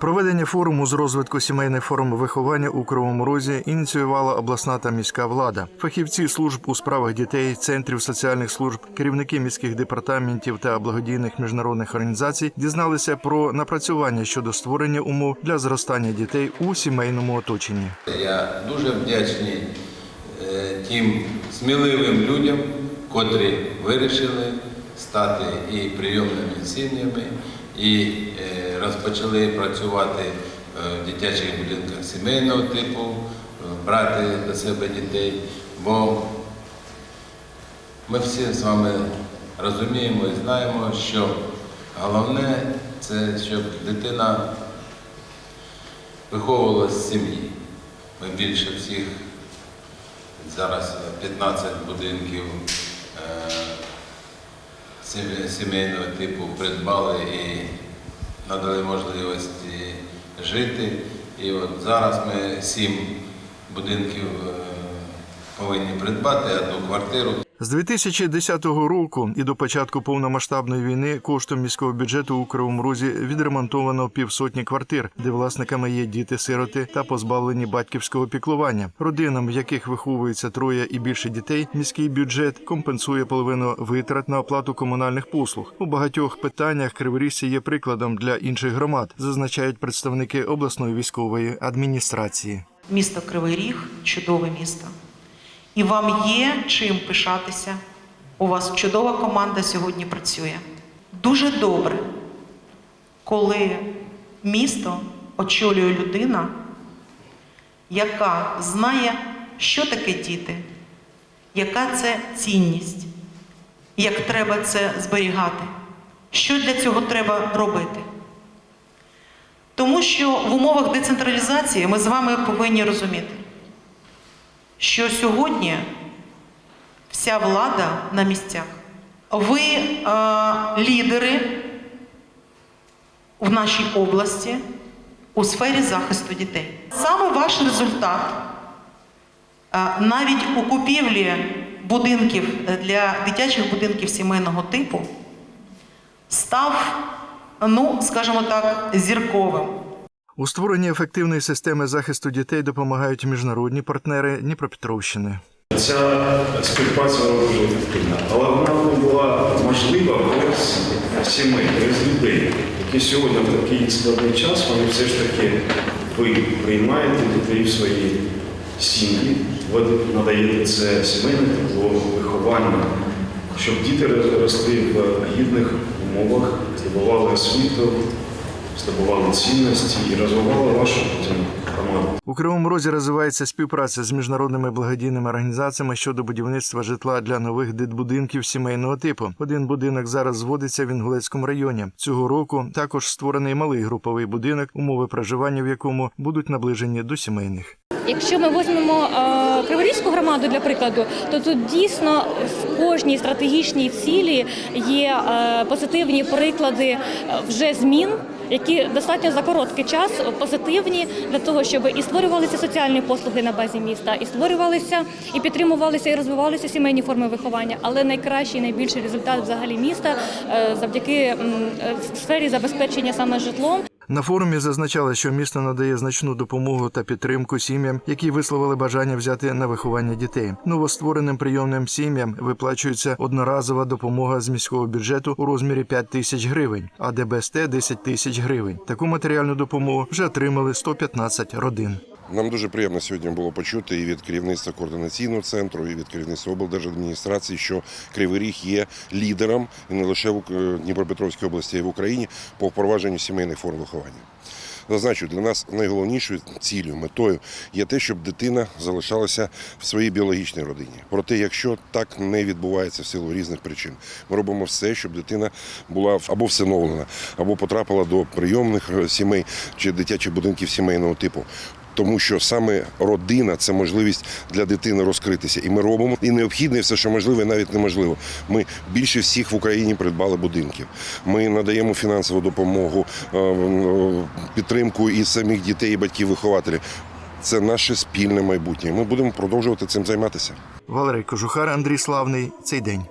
Проведення форуму з розвитку сімейних форм виховання у Кривому Розі ініціювала обласна та міська влада. Фахівці служб у справах дітей, центрів соціальних служб, керівники міських департаментів та благодійних міжнародних організацій дізналися про напрацювання щодо створення умов для зростання дітей у сімейному оточенні. Я дуже вдячний е, тим сміливим людям, котрі вирішили стати і прийомними сім'ями, і е, розпочали працювати е, в дитячих будинках сімейного типу, е, брати до себе дітей. Бо ми всі з вами розуміємо і знаємо, що головне це щоб дитина виховувалася з сім'ї. Ми більше всіх зараз 15 будинків е, сімейного типу придбали і надали можливості жити. І от зараз ми сім будинків е, повинні придбати одну квартиру. З 2010 року і до початку повномасштабної війни коштом міського бюджету у Кривому Розі відремонтовано півсотні квартир, де власниками є діти-сироти та позбавлені батьківського піклування. Родинам, в яких виховується троє і більше дітей, міський бюджет компенсує половину витрат на оплату комунальних послуг. У багатьох питаннях Криворіжці є прикладом для інших громад, зазначають представники обласної військової адміністрації. Місто Кривий Ріг чудове місто. І вам є чим пишатися. У вас чудова команда сьогодні працює. Дуже добре, коли місто очолює людина, яка знає, що таке діти, яка це цінність, як треба це зберігати, що для цього треба робити. Тому що в умовах децентралізації ми з вами повинні розуміти, що сьогодні вся влада на місцях. Ви е, лідери в нашій області у сфері захисту дітей. Саме ваш результат е, навіть у купівлі будинків е, для дитячих будинків сімейного типу став, ну, скажімо так, зірковим. У створенні ефективної системи захисту дітей допомагають міжнародні партнери Дніпропетровщини. Ця співпраця дуже ефективна, але вона була можлива без сімей, без людей, які сьогодні в такий складний час вони все ж таки ви приймаєте дітей в свої сім'ї, ви надаєте це сімейне тепло, виховання, щоб діти росли в гідних умовах, здобували освіту, здобували цінності і розвивали вашу команду. У Кривому Розі розвивається співпраця з міжнародними благодійними організаціями щодо будівництва житла для нових дитбудинків сімейного типу. Один будинок зараз зводиться в Інгулецькому районі. Цього року також створений малий груповий будинок, умови проживання в якому будуть наближені до сімейних. Якщо ми візьмемо е, Криворізьку громаду для прикладу, то тут дійсно в кожній стратегічній цілі є е, позитивні приклади е, вже змін, які достатньо за короткий час позитивні для того, щоб і створювалися соціальні послуги на базі міста, і створювалися, і підтримувалися, і розвивалися сімейні форми виховання. Але найкращий, найбільший результат взагалі міста е, завдяки е, сфері забезпечення саме житлом. На форумі зазначали, що місто надає значну допомогу та підтримку сім'ям, які висловили бажання взяти на виховання дітей. Новоствореним прийомним сім'ям виплачується одноразова допомога з міського бюджету у розмірі 5 тисяч гривень, а ДБСТ – 10 тисяч гривень. Таку матеріальну допомогу вже отримали 115 родин. Нам дуже приємно сьогодні було почути і від керівництва координаційного центру, і від керівництва облдержадміністрації, що Кривий Ріг є лідером не лише в Ук- Дніпропетровській області, а й в Україні по впровадженню сімейних форм виховання. Зазначу, для нас найголовнішою цілею, метою є те, щоб дитина залишалася в своїй біологічній родині. Проте, якщо так не відбувається в силу різних причин, ми робимо все, щоб дитина була або всиновлена, або потрапила до прийомних е, сімей чи дитячих будинків сімейного типу. Тому що саме родина це можливість для дитини розкритися, і ми робимо і необхідне, все, що можливе, і навіть неможливо. Ми більше всіх в Україні придбали будинків. Ми надаємо фінансову допомогу, е, підтримку і самих дітей, і батьків-вихователів. Це наше спільне майбутнє. Ми будемо продовжувати цим займатися. Валерій Кожухар, Андрій Славний. Цей день.